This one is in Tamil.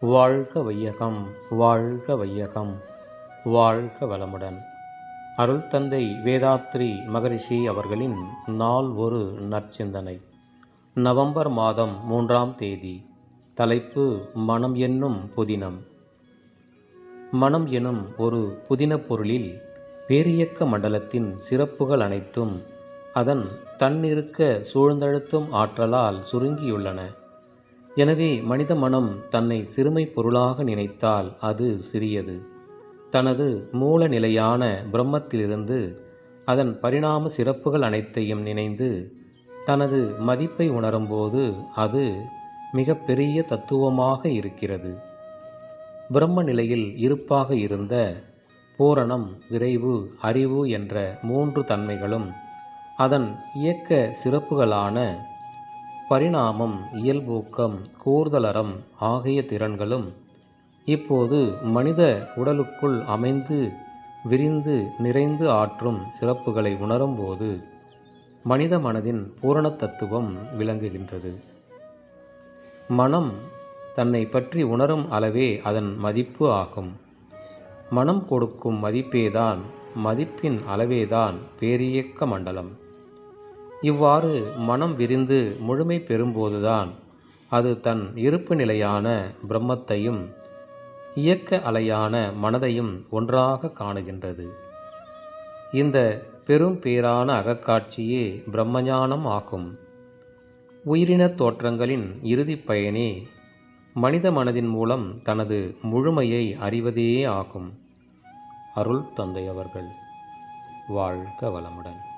வாழ்க வையகம் வாழ்க வையகம் வாழ்க வளமுடன். அருள் தந்தை வேதாத்ரி மகரிஷி அவர்களின் நாள் ஒரு நற்சிந்தனை. நவம்பர் மாதம் மூன்றாம் தேதி. தலைப்பு மனம் என்னும் புதினம். மனம் எனும் ஒரு புதின பொருளில் பேரியக்க மண்டலத்தின் சிறப்புகள் அனைத்தும் அதன் தன்னிருக்க சூழ்ந்தழுத்தும் ஆற்றலால் சுருங்கியுள்ளன. எனவே மனித மனம் தன்னை சிறுமை பொருளாக நினைத்தால் அது சிறியது. தனது மூல நிலையான பிரம்மத்திலிருந்து அதன் பரிணாம சிறப்புகள் அனைத்தையும் நினைந்து தனது மதிப்பை உணரும்போது அது மிக பெரிய தத்துவமாக இருக்கிறது. பிரம்ம நிலையில் இருப்பாக இருந்த பூரணம் விரைவு அறிவு என்ற மூன்று தன்மைகளும் அதன் இயக்க சிறப்புகளான பரிணாமம் இயல்பூக்கம் கூர்தலறம் ஆகிய திறன்களும் இப்போது மனித உடலுக்குள் அமைந்து விரிந்து நிறைந்து ஆற்றும் சிறப்புகளை உணரும்போது மனித மனதின் பூரண தத்துவம் விளங்குகின்றது. மனம் தன்னை பற்றி உணரும் அளவே அதன் மதிப்பு ஆகும். மனம் கொடுக்கும் மதிப்பேதான் மதிப்பின் அளவேதான் பேரியக்க மண்டலம். இவ்வாறு மனம் விரிந்து முழுமை பெறும்போதுதான் அது தன் இருப்பு நிலையான பிரம்மத்தையும் இயக்க அலையான மனதையும் ஒன்றாக காணுகின்றது. இந்த பெரும் பேரான அகக்காட்சியே பிரம்மஞானம் ஆகும். உயிரின தோற்றங்களின் இறுதி பயனே மனித மனதின் மூலம் தனது முழுமையை அறிவதே ஆகும். அருள் தந்தை அவர்கள். வாழ்க வளமுடன்.